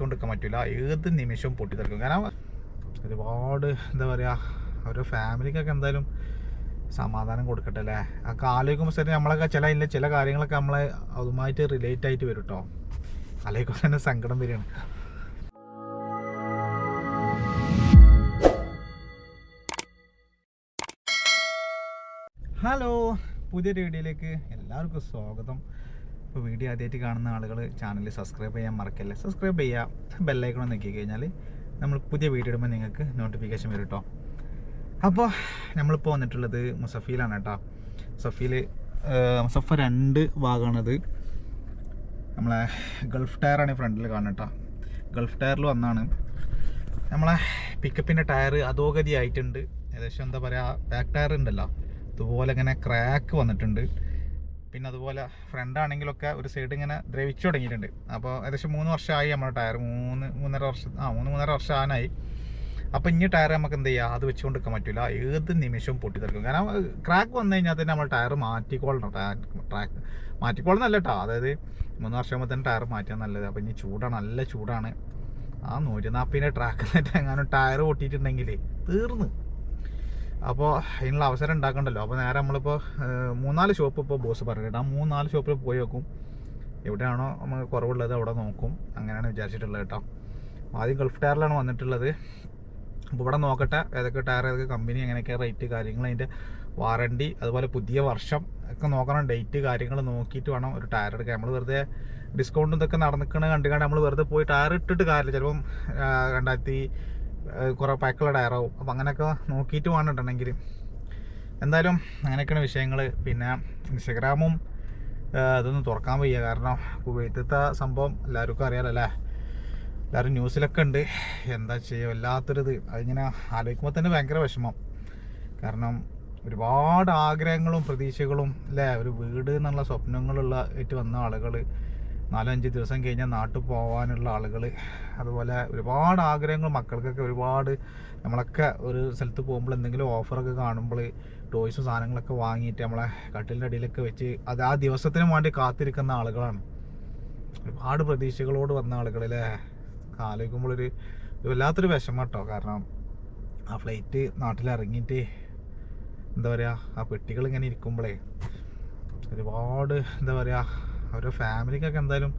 കൊണ്ടിരിക്കാൻ പറ്റില്ല ഏത് നിമിഷവും പൊട്ടിത്തെറിക്കും കാരണം ഒരുപാട് എന്താ പറയുക ഓരോ ഫാമിലിക്കൊക്കെ എന്തായാലും സമാധാനം കൊടുക്കട്ടെ അല്ലേ? ആ ആലോചിക്കുമ്പോൾ തന്നെ നമ്മളൊക്കെ ചില ഇല്ല ചില കാര്യങ്ങളൊക്കെ നമ്മളെ അതുമായിട്ട് റിലേറ്റ് ആയിട്ട് വരും കേട്ടോ ആലോചിക്കുമ്പോൾ തന്നെ സങ്കടം വരികയാണ്. ഹലോ പുതിയ വീഡിയോയിലേക്ക് എല്ലാവർക്കും സ്വാഗതം. ഇപ്പോൾ വീഡിയോ ആദ്യമായിട്ട് കാണുന്ന ആളുകൾ ചാനൽ സബ്സ്ക്രൈബ് ചെയ്യാൻ മറക്കല്ലേ? സബ്സ്ക്രൈബ് ചെയ്യുക ബെല്ലൈക്കണം നോക്കി കഴിഞ്ഞാൽ നമ്മൾ പുതിയ വീഡിയോ ഇടുമ്പോൾ നിങ്ങൾക്ക് നോട്ടിഫിക്കേഷൻ വരും കേട്ടോ അപ്പോൾ നമ്മളിപ്പോൾ വന്നിട്ടുള്ളത് മുസഫിയിലാണ് കേട്ടോ മുസഫിയിൽ മുസഫ രണ്ട് ഭാഗമാണത് നമ്മളെ ഗൾഫ് ടയറാണ് ഫ്രണ്ടിൽ കാണുന്നത് കേട്ടോ ഗൾഫ് ടയറിൽ വന്നാണ്. നമ്മളെ പിക്കപ്പിന്റെ ടയർ അധോഗതി ആയിട്ടുണ്ട് ഏകദേശം എന്താ പറയുക ബാക്ക് ടയർ ഉണ്ടല്ലോ. അതുപോലെ ഇങ്ങനെ ക്രാക്ക് വന്നിട്ടുണ്ട്. പിന്നെ അതുപോലെ ഫ്രണ്ട് ആണെങ്കിലൊക്കെ ഒരു സൈഡ് ഇങ്ങനെ ദ്രവിച്ചു തുടങ്ങിയിട്ടുണ്ട്. അപ്പോൾ ഏകദേശം മൂന്ന് വർഷമായി നമ്മുടെ ടയർ മൂന്ന് മൂന്നര വർഷം ആ മൂന്ന് മൂന്നര വർഷം ആനായി അപ്പോൾ ഇനി ടയർ നമുക്ക് എന്ത് ചെയ്യുക അത് വെച്ചുകൊണ്ട് നിൽക്കാൻ പറ്റില്ല ഏത് നിമിഷവും പൊട്ടിത്തെറിക്കും കാരണം ക്രാക്ക് വന്നു കഴിഞ്ഞാൽ തന്നെ നമ്മൾ ടയർ മാറ്റിക്കോളണം. ട്രാക്ക് മാറ്റിക്കൊള്ളുന്നല്ല കേട്ടോ അതായത് മൂന്ന് വർഷം മുമ്പ് തന്നെ ടയർ മാറ്റാൻ നല്ലത്. അപ്പോൾ ഇനി ചൂടാണ് നല്ല ചൂടാണ്. ആ നൂറ്റി നാൽപ്പതിന്റെ ട്രാക്ക് എന്നിട്ട് എങ്ങാനും ടയർ പൊട്ടിയിട്ടുണ്ടെങ്കിൽ തീർന്ന്. അപ്പോൾ അതിനുള്ള അവസരം ഉണ്ടാക്കണ്ടല്ലോ. അപ്പോൾ നേരെ നമ്മളിപ്പോൾ മൂന്നാൽ ഷോപ്പ് ഇപ്പോൾ ബോസ് പറഞ്ഞിട്ട് ആ മൂന്നാൽ ഷോപ്പിൽ പോയി നോക്കും. എവിടെയാണോ നമുക്ക് കുറവുള്ളത് അവിടെ നോക്കും. അങ്ങനെയാണ് വിചാരിച്ചിട്ടുള്ളത് കേട്ടോ. ആദ്യം ഗൾഫ് ടയറിലാണ് വന്നിട്ടുള്ളത്. അപ്പോൾ ഇവിടെ നോക്കട്ടെ ഏതൊക്കെ ടയർ ഏതൊക്കെ കമ്പനി എങ്ങനെയൊക്കെ റേറ്റ് കാര്യങ്ങൾ അതിന്റെ വാറണ്ടി അതുപോലെ പുതിയ വർഷം ഒക്കെ നോക്കണം ഡേറ്റ് കാര്യങ്ങൾ നോക്കിയിട്ട് വേണം ഒരു ടയർ എടുക്കാൻ. നമ്മൾ വെറുതെ ഡിസ്കൗണ്ട് ഇതൊക്കെ നടന്നിക്കണ കണ്ടുകൊണ്ട് നമ്മൾ വെറുതെ പോയി ടയർ ഇട്ടിട്ട് കാര്യമില്ല. ചിലപ്പം രണ്ടായിരത്തി കുറേ പാക്കുള്ള ടയറാവും അപ്പോൾ അങ്ങനെയൊക്കെ നോക്കിയിട്ട് വേണം ഇടണമെങ്കിൽ എന്തായാലും അങ്ങനെയൊക്കെയാണ് വിഷയങ്ങൾ പിന്നെ ഇൻസ്റ്റഗ്രാമും ഇതൊന്നും തുറക്കാൻ വയ്യ. കാരണം കുവൈത്തത്തെ സംഭവം എല്ലാവർക്കും അറിയാലല്ലേ എല്ലാവരും ന്യൂസിലൊക്കെ ഉണ്ട്. എന്താ ചെയ്യുക വല്ലാത്തൊരിത്. അതിങ്ങനെ ആലോചിക്കുമ്പോൾ തന്നെ ഭയങ്കര വിഷമം. കാരണം ഒരുപാട് ആഗ്രഹങ്ങളും പ്രതീക്ഷകളും അല്ലേ? ഒരു വീട് എന്നുള്ള സ്വപ്നങ്ങളുള്ള ആയിട്ട് വന്ന ആളുകൾ നാലഞ്ച് ദിവസം കഴിഞ്ഞാൽ നാട്ടിൽ പോകാനുള്ള ആളുകൾ അതുപോലെ ഒരുപാട് ആഗ്രഹങ്ങൾ മക്കൾക്കൊക്കെ ഒരുപാട് നമ്മളൊക്കെ ഒരു സ്ഥലത്ത് പോകുമ്പോൾ എന്തെങ്കിലും ഓഫറൊക്കെ കാണുമ്പോൾ ടോയ്സും സാധനങ്ങളൊക്കെ വാങ്ങിയിട്ട് നമ്മളെ കട്ടിലിന്റെ അടിയിലൊക്കെ വെച്ച് അത് ആ ദിവസത്തിന് വേണ്ടി കാത്തിരിക്കുന്ന ആളുകളാണ്. ഒരുപാട് പ്രതീക്ഷകളോട് വന്ന ആളുകളല്ലേ ഒരു വല്ലാത്തൊരു വിഷമം കേട്ടോ കാരണം ആ ഫ്ലൈറ്റ് നാട്ടിലിറങ്ങിയിട്ട് എന്താ പറയുക ആ പെട്ടികൾ ഇങ്ങനെ ഇരിക്കുമ്പോഴേ ഒരുപാട് എന്താ പറയുക ഓരോ ഫാമിലിക്കൊക്കെ എന്തായാലും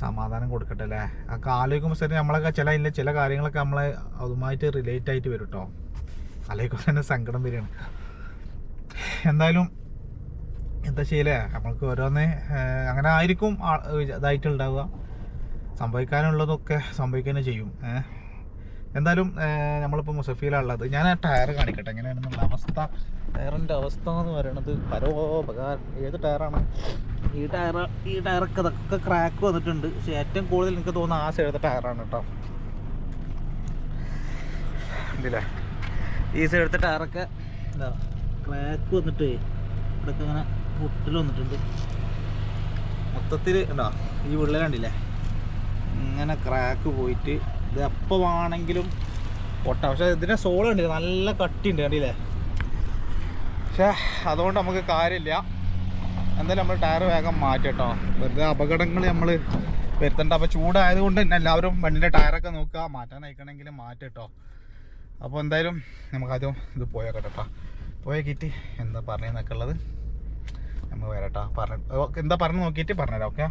സമാധാനം കൊടുക്കട്ടെ അല്ലേ? ആ ആലോചിക്കുമ്പോൾ ശരി നമ്മളൊക്കെ ചില ഇല്ല ചില കാര്യങ്ങളൊക്കെ നമ്മളെ അതുമായിട്ട് റിലേറ്റ് ആയിട്ട് വരും കേട്ടോ ആലോചിക്കുമ്പോൾ തന്നെ സങ്കടം വരികയാണ്. എന്തായാലും എന്താ ചെയ്യലേ? നമ്മൾക്ക് ഓരോന്ന് അങ്ങനെ ആയിരിക്കും ഇതായിട്ടുണ്ടാവുക. സംഭവിക്കാനുള്ളതൊക്കെ സംഭവിക്കുക ചെയ്യും ഏഹ്. എന്തായാലും നമ്മളിപ്പോൾ ഉള്ളത് ഞാൻ ആ ടയർ കാണിക്കട്ടെ എങ്ങനെയാണെന്നുള്ള അവസ്ഥ. ടയറിന്റെ അവസ്ഥ എന്ന് പറയുന്നത് പരോപകാരം. ഏത് ടയറാണ് ഈ ടയർ ഈ ടയറൊക്കെ ഇതൊക്കെ ക്രാക്ക് വന്നിട്ടുണ്ട്. പക്ഷേ ഏറ്റവും കൂടുതൽ എനിക്ക് തോന്നുന്ന ആ സൈഡത്തെ ടയറാണ് കേട്ടോ ഇതില്ലേ ഈ സൈഡത്തെ ടയറൊക്കെ എന്താ ക്രാക്ക് വന്നിട്ട് ഇവിടെയൊക്കെ ഇങ്ങനെ പൊട്ടൽ വന്നിട്ടുണ്ട്. മൊത്തത്തിൽ ഉണ്ടോ ഈ വിള്ളൽ കണ്ടില്ലേ? ഇങ്ങനെ ക്രാക്ക് പോയിട്ട് ഇത് എപ്പോൾ വേണമെങ്കിലും പൊട്ടാം. പക്ഷെ ഇതിന്റെ സോളുണ്ട് നല്ല കട്ടിയുണ്ട് കണ്ടില്ലേ? പക്ഷേ അതുകൊണ്ട് നമുക്ക് കാര്യമില്ല. എന്തായാലും നമ്മൾ ടയർ വേഗം മാറ്റട്ടോ. കേട്ടോ വെറുതെ അപകടങ്ങൾ നമ്മൾ വരുത്തണ്ട. അപ്പോൾ ചൂടായതുകൊണ്ട് തന്നെ എല്ലാവരും വണ്ടിന്റെ ടയറൊക്കെ നോക്കുക. മാറ്റാൻ അയക്കണമെങ്കിൽ മാറ്റട്ടോ. കേട്ടോ അപ്പോൾ എന്തായാലും നമുക്കാദ്യം ഇത് പോയേക്കട്ടെ കേട്ടോ. പോയേക്കിട്ട് എന്താ പറഞ്ഞതെന്നൊക്കെ ഉള്ളത് നമ്മൾ വരട്ടോ. പറഞ്ഞ എന്താ പറഞ്ഞു നോക്കിയിട്ട് പറഞ്ഞുതരാം ഓക്കെ?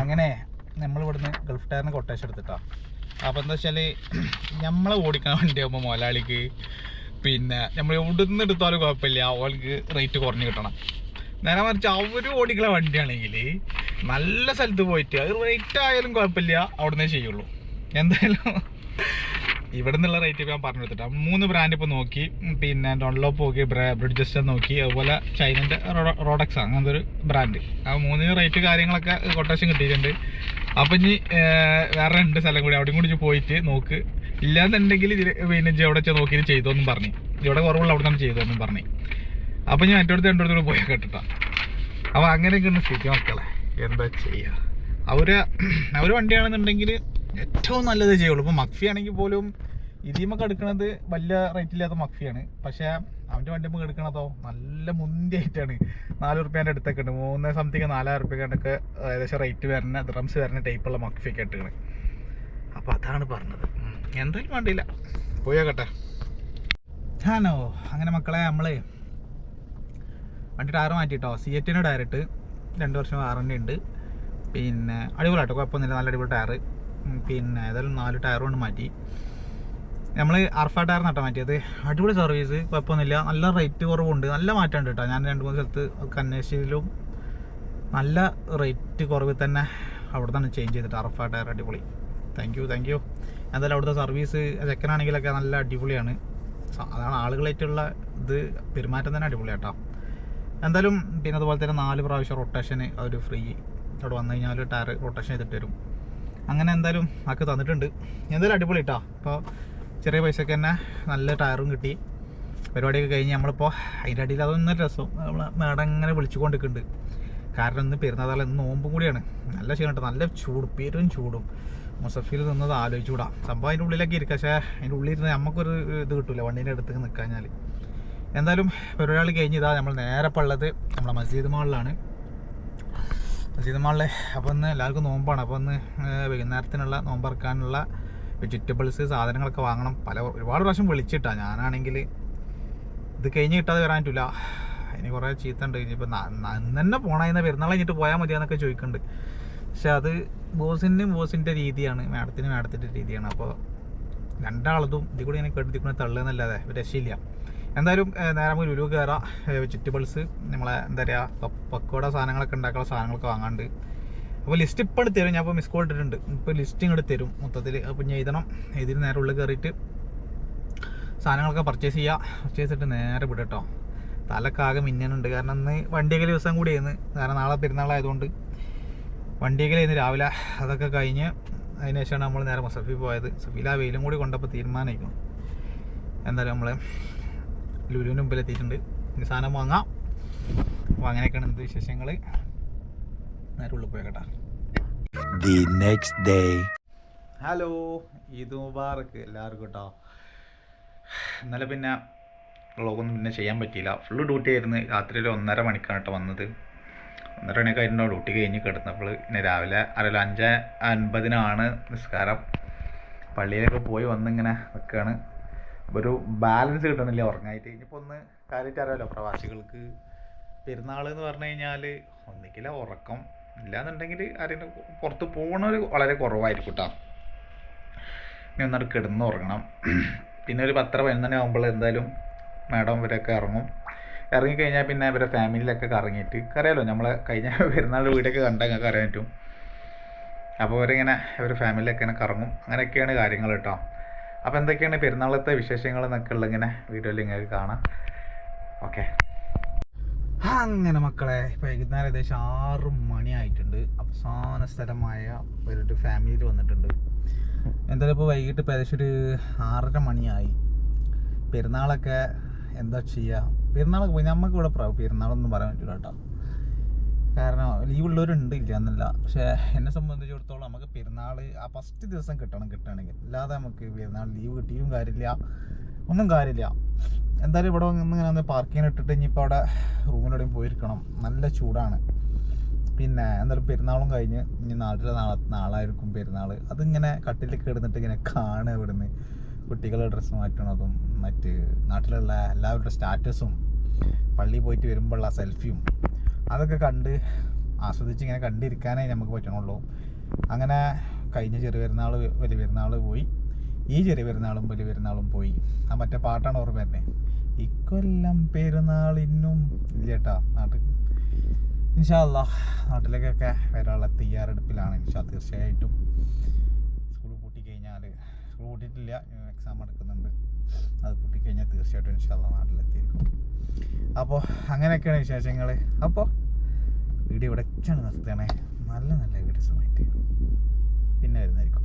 അങ്ങനെ നമ്മൾ ഇവിടുന്ന് ഗൾഫ് ടയറിന് കൊട്ടേഷൻ എടുത്തിട്ടാ. അപ്പോൾ എന്താ വെച്ചാൽ നമ്മളെ ഓടിക്കാൻ വണ്ടിയാകുമ്പോൾ മുതലാളിക്ക് പിന്നെ നമ്മൾ എവിടുന്ന് എടുത്താലും കുഴപ്പമില്ല. അവൾക്ക് റേറ്റ് കുറഞ്ഞ് കിട്ടണം. നേരെ മറിച്ച് അവർ ഓടിക്കുന്ന വണ്ടിയാണെങ്കിൽ നല്ല സ്ഥലത്ത് പോയിട്ട് അത് റേറ്റ് ആയാലും കുഴപ്പമില്ല. അവിടുന്ന് ചെയ്യുള്ളൂ. എന്തായാലും ഇവിടെ നിന്നുള്ള റേറ്റ് ഞാൻ പറഞ്ഞു കൊടുത്തിട്ടാണ് മൂന്ന് ബ്രാൻഡ് ഇപ്പോൾ നോക്കി. പിന്നെ ഡോൺലോപ്പ് നോക്കി ബ്രിഡ്ജസ്റ്റർ നോക്കി അതുപോലെ ചൈനന്റെ റോഡക്സ് അങ്ങനത്തെ ഒരു ബ്രാൻഡ് ആ മൂന്ന് റേറ്റ് കാര്യങ്ങളൊക്കെ കൊട്ടേഷൻ കിട്ടിയിട്ടുണ്ട്. അപ്പം ഇനി വേറെ രണ്ട് സ്ഥലം കൂടി അവിടെയും കൂടി പോയിട്ട് നോക്ക്. ഇല്ലാന്നുണ്ടെങ്കിൽ ഇതിൽ പിന്നെ എവിടെ വെച്ചാൽ നോക്കി ചെയ്തോന്നും പറഞ്ഞു. ഇവിടെ കുറവുള്ള അവിടെ നിന്ന് ചെയ്തോന്നും പറഞ്ഞു. അപ്പം ഞാൻ എന്റെ അടുത്ത് രണ്ടിടത്തോട് പോയി അപ്പോൾ അങ്ങനെയൊക്കെ ഉണ്ട് സ്ഥിതി മക്കളെ. എന്താ ചെയ്യുക അവർ അവർ വണ്ടിയാണെന്നുണ്ടെങ്കിൽ ഏറ്റവും നല്ലത് ചെയ്യുള്ളൂ ഇപ്പോൾ മക്ഫി ആണെങ്കിൽ പോലും ഇതിമൊക്കെ എടുക്കുന്നത് വലിയ റേറ്റ് ഇല്ലാത്ത മക്ഫിയാണ് പക്ഷേ അവന്റെ വണ്ടി നമുക്ക് എടുക്കണതോ? നല്ല മുന്തിയായിട്ടാണ്. നാല് റുപ്യേന്റെ അടുത്തൊക്കെ ഉണ്ട് മൂന്ന് സംതിങ് നാലായിരം റുപ്യക്കൊക്കെ ഏകദേശം റേറ്റ് വരുന്ന ഡ്രംസ് വരുന്ന ടൈപ്പുള്ള മക്ഫിയൊക്കെ ഇട്ടാണ് അപ്പോൾ അതാണ് പറഞ്ഞത്. എന്തായാലും വേണ്ടിയില്ല. പോയാകട്ടെ ഹലോ അങ്ങനെ മക്കളെ നമ്മളെ വണ്ടി ടയർ മാറ്റിട്ടോ? സി എറ്റിന് ടയറിട്ട് രണ്ട് വർഷം വാറണ്ടി ഉണ്ട്. പിന്നെ അടിപൊളിയാട്ടോ. കുഴപ്പമൊന്നുമില്ല. നല്ല അടിപൊളി ടയർ പിന്നെ ഏതായാലും നാല് ടയർ കൊണ്ട് മാറ്റി. നമ്മൾ അർഫ ടയർ നട്ടോ മാറ്റിയത്. അടിപൊളി സർവീസ് കുഴപ്പമൊന്നുമില്ല. നല്ല റേറ്റ് കുറവുണ്ട്. നല്ല മാറ്റമുണ്ട് കേട്ടോ ഞാൻ രണ്ട് മൂന്ന് സ്ഥലത്ത് ഒക്കെ നല്ല റേറ്റ് കുറവിൽ തന്നെ അവിടെ തന്നെ ചേഞ്ച് ചെയ്തിട്ട് അർഫ ടയർ അടിപൊളി. താങ്ക് യു താങ്ക് യു എന്തായാലും അവിടുത്തെ സർവീസ് ചെക്കനാണെങ്കിലൊക്കെ നല്ല അടിപൊളിയാണ്. അതാണ് ആളുകളായിട്ടുള്ള ഇത്. പെരുമാറ്റം തന്നെ അടിപൊളിയാട്ടോ. എന്തായാലും പിന്നെ അതുപോലെ തന്നെ നാല് പ്രാവശ്യം റൊട്ടേഷന് അവർ ഫ്രീ അവിടെ വന്നു കഴിഞ്ഞാൽ ടയർ റൊട്ടേഷൻ ചെയ്തിട്ട് തരും അങ്ങനെ എന്തായാലും ആക്ക് തന്നിട്ടുണ്ട്. എന്തായാലും അടിപൊളി കേട്ടോ ഇപ്പോൾ ചെറിയ പൈസയ്ക്ക് തന്നെ നല്ല ടയറും കിട്ടി. പരിപാടിയൊക്കെ കഴിഞ്ഞ് നമ്മളിപ്പോൾ അതിന്റെ അടിയിൽ അതൊന്നും രസം. നമ്മൾ മേടം ഇങ്ങനെ വിളിച്ചുകൊണ്ടിരിക്കുന്നുണ്ട്. കാരണം ഇന്ന് പെരുന്നാൾ ഇന്ന് നോമ്പും കൂടിയാണ്. നല്ല ക്ഷീണം നല്ല ചൂട്. പേരും ചൂടും. മുസഫിൽ നിന്നത് ആലോചിച്ചുകൂടാ. സംഭവം അതിന്റെ ഉള്ളിലൊക്കെ ഇരിക്കുക പക്ഷേ അതിന്റെ ഉള്ളിൽ ഇരുന്ന് നമുക്കൊരു ഇത് കിട്ടില്ല വണ്ടീന്റെ അടുത്ത് നിൽക്കാഞ്ഞാൽ എന്തായാലും പരിപാടികൾ കഴിഞ്ഞ് ഇതാ നമ്മൾ നേരെ പള്ളത് നമ്മളെ മസ്ജിദ് മാളിലാണ്. മാളിൽ അപ്പോൾ ഇന്ന് എല്ലാവർക്കും നോമ്പാണ്. അപ്പോൾ ഇന്ന് വൈകുന്നേരത്തിനുള്ള നോമ്പറക്കാനുള്ള വെജിറ്റബിൾസ് സാധനങ്ങളൊക്കെ വാങ്ങണം. പല ഒരുപാട് പ്രാവശ്യം വിളിച്ചിട്ടാ. ഞാനാണെങ്കിൽ ഇത് കഴിഞ്ഞ് കിട്ടാതെ വരാൻ പറ്റില്ല ഇനി കുറേ ചീത്ത ഉണ്ട് ഇനിയിപ്പോൾ ഇന്ന് തന്നെ പോകണമെന്ന് പെരുന്നാൾ കഴിഞ്ഞിട്ട് പോയാൽ മതിയെന്നൊക്കെ ചോദിക്കുന്നുണ്ട് പക്ഷെ അത് ബോസിന്റെയും ബോസിന്റെ രീതിയാണ്. മാഡത്തിന് മാഡത്തിന്റെ രീതിയാണ്. അപ്പോൾ രണ്ടാളതും ഇതിൽ കൂടി ഇങ്ങനെ കേട്ട് ഇതിൽ കൂടി തള്ളുന്നല്ലാതെ രക്ഷയില്ല. എന്തായാലും നേരം നമുക്ക് ലുലു കയറാം വെജിറ്റബിൾസ് നമ്മളെ എന്താ പറയുക പക്കോട സാധനങ്ങളൊക്കെ ഉണ്ടാക്കാനുള്ള സാധനങ്ങളൊക്കെ വാങ്ങാണ്ട്. അപ്പോൾ ലിസ്റ്റ് ഇപ്പോൾ എടുത്ത് തരും. ഞാൻ ഇപ്പോൾ മിസ് കോൾ ഇട്ടിട്ടുണ്ട്. ഇപ്പോൾ ലിസ്റ്റ് ഇങ്ങോട്ട് തരും മൊത്തത്തിൽ. അപ്പോൾ ഞാൻ എഴുതണം. എഴുതിന് നേരെ ഉള്ളിൽ കയറിയിട്ട് സാധനങ്ങളൊക്കെ പർച്ചേസ് ചെയ്യുക പർച്ചേസ് ചെയ്തിട്ട് നേരെ വിടട്ടോ. തലക്കാകെ മിന്നനുണ്ട് കാരണം ഇന്ന് വണ്ടിയൊക്കെ ദിവസം കൂടിയായിരുന്നു കാരണം നാളെ പെരുന്നാളായതുകൊണ്ട് വണ്ടിയൊക്കെ രാവിലെ. അതൊക്കെ കഴിഞ്ഞ് അതിന് ശേഷമാണ് നമ്മൾ നേരെ മസഫി പോയത്. സഫീൽ ആ വെയിലും കൂടി കൊണ്ടപ്പോൾ തീരുമാനമായിരിക്കും എന്തായാലും നമ്മൾ ലുലുവിന് മുമ്പിൽ എത്തിയിട്ടുണ്ട്. ഇനി സാധനം വാങ്ങാം. അപ്പോൾ അങ്ങനെയൊക്കെയാണ് എന്ത് വിശേഷങ്ങൾ നേരെ ഉള്ളിൽ പോയേക്കട്ടെ the next day hello Eid Mubarak എല്ലാവർക്കും കേട്ടോ. ഇന്നലെ പിന്നെ വ്ളോഗൊന്നും പിന്നെ ചെയ്യാൻ പറ്റിയില്ല. ഫുള്ള് ഡ്യൂട്ടി ആയിരുന്നു. രാത്രിയിൽ ഒന്നര മണിക്കാണ് കേട്ടോ വന്നത്. ഒന്നര മണിയൊക്കെ ആയിരുന്നു ഡ്യൂട്ടി കഴിഞ്ഞ് കിടന്നപ്പോൾ പിന്നെ രാവിലെ അറിയില്ല അഞ്ച് അൻപതിനാണ് നിസ്കാരം. പള്ളിയിലൊക്കെ പോയി വന്നിങ്ങനെ നിൽക്കുകയാണ്. ഒരു ബാലൻസ് കിട്ടണില്ല ഉറങ്ങായിട്ട്. ഇനിയിപ്പോൾ ഒന്ന് കാര്യമായിട്ട് അറിയാമല്ലോ പ്രവാസികൾക്ക് പെരുന്നാൾ എന്ന് പറഞ്ഞു കഴിഞ്ഞാൽ ഒന്നിക്കില്ല ഉറക്കം ഇല്ലാന്നുണ്ടെങ്കിൽ ആരെങ്കിലും പുറത്ത് പോകണവർ വളരെ കുറവായിരിക്കും കേട്ടോ ഇനി ഒന്നാട് കിടന്ന് ഉറങ്ങണം. പിന്നെ ഒരു പത്തര പതിനൊന്നര ആകുമ്പോൾ എന്തായാലും മാഡം ഇവരൊക്കെ ഇറങ്ങും. ഇറങ്ങിക്കഴിഞ്ഞാൽ പിന്നെ ഇവരെ ഫാമിലിയിലൊക്കെ കറങ്ങിയിട്ട് അറിയാലോ നമ്മളെ കഴിഞ്ഞ പെരുന്നാൾ വീടൊക്കെ കണ്ടാൽ നിങ്ങൾക്ക് അറിയാൻ പറ്റും. അപ്പോൾ അവരിങ്ങനെ ഇവർ ഫാമിലിയൊക്കെ ഇങ്ങനെ കറങ്ങും. അങ്ങനെയൊക്കെയാണ് കാര്യങ്ങൾ കേട്ടോ അപ്പോൾ എന്തൊക്കെയാണ് പെരുന്നാളത്തെ വിശേഷങ്ങൾ എന്നൊക്കെ ഉള്ള ഇങ്ങനെ വീഡിയോയിൽ നിങ്ങൾക്ക് കാണാം. ഓക്കെ അങ്ങനെ മക്കളെ വൈകുന്നേരം ഏകദേശം ആറ് മണിയായിട്ടുണ്ട് അവസാന സ്ഥലമായ ഒരു ഫാമിലിയിൽ വന്നിട്ടുണ്ട്. എന്തായാലും ഇപ്പോൾ വൈകിട്ട് ഇപ്പോൾ ഏകദേശം ഒരു ആറര മണിയായി. പെരുന്നാളൊക്കെ എന്താ ചെയ്യുക പെരുന്നാളൊക്കെ പോയി. നമുക്ക് ഇവിടെ പ്ര- പെരുന്നാളൊന്നും പറയാൻ പറ്റില്ല കേട്ടോ. കാരണം ലീവ് ഉള്ളവരുണ്ട് ഇല്ല എന്നല്ല പക്ഷേ എന്നെ സംബന്ധിച്ചിടത്തോളം നമുക്ക് പെരുന്നാൾ ആ ഫസ്റ്റ് ദിവസം കിട്ടണം കിട്ടണമെങ്കിൽ. അല്ലാതെ നമുക്ക് പെരുന്നാൾ ലീവ് കിട്ടിയും കാര്യമില്ല. ഒന്നും കാര്യമില്ല. എന്തായാലും ഇവിടെ വന്ന് ഇങ്ങനെ ഒന്ന് പാർക്കിങ്ങിന് ഇട്ടിട്ട് ഇനിയിപ്പോൾ അവിടെ റൂമിലെവിടെയും പോയിരിക്കണം. നല്ല ചൂടാണ്. പിന്നെ എന്തായാലും പെരുന്നാളും കഴിഞ്ഞ് ഇനി നാട്ടിലെ നാളെ നാളായിരിക്കും പെരുന്നാൾ അതിങ്ങനെ കട്ടിൽ കിടന്നിട്ട് ഇങ്ങനെ കാണുക ഇവിടുന്ന്. കുട്ടികളുടെ ഡ്രസ്സ് മാറ്റണതും മറ്റ് നാട്ടിലുള്ള എല്ലാവരുടെ സ്റ്റാറ്റസും പള്ളിയിൽ പോയിട്ട് വരുമ്പോഴുള്ള സെൽഫിയും അതൊക്കെ കണ്ട് ആസ്വദിച്ച് ഇങ്ങനെ കണ്ടിരിക്കാനേ നമുക്ക് പറ്റണുള്ളൂ. അങ്ങനെ കഴിഞ്ഞ ചെറിയ പെരുന്നാൾ വലിയ പെരുന്നാൾ പോയി. ഈ ചെറിയ പെരുന്നാളും വലിയ പെരുന്നാളും പോയി. ആ മറ്റേ പാട്ടാണ് ഓർമ്മ തന്നെ ഇക്കൊല്ലം പെരുന്നാളിനും ഇല്ല കേട്ടാ നാട്ടിൽ ഇൻഷാല്ല നാട്ടിലേക്കൊക്കെ വരാനുള്ള തയ്യാറെടുപ്പിലാണ് ഇൻഷാ തീർച്ചയായിട്ടും. സ്കൂൾ പൂട്ടി സ്കൂൾ പൂട്ടിയിട്ടില്ല എക്സാം എടുക്കുന്നുണ്ട്. അത് പൂട്ടിക്കഴിഞ്ഞാൽ തീർച്ചയായിട്ടും ഇൻഷാല്ല നാട്ടിലെത്തിയിരിക്കും. അപ്പോൾ അങ്ങനെയൊക്കെയാണ് വിശേഷങ്ങൾ അപ്പോൾ വീഡിയോ ഇവിടെ വെച്ചാണ് നിർത്തണേ നല്ല നല്ല വീഡിയോസുമായിട്ട് പിന്നെ വരുന്നതായിരിക്കും.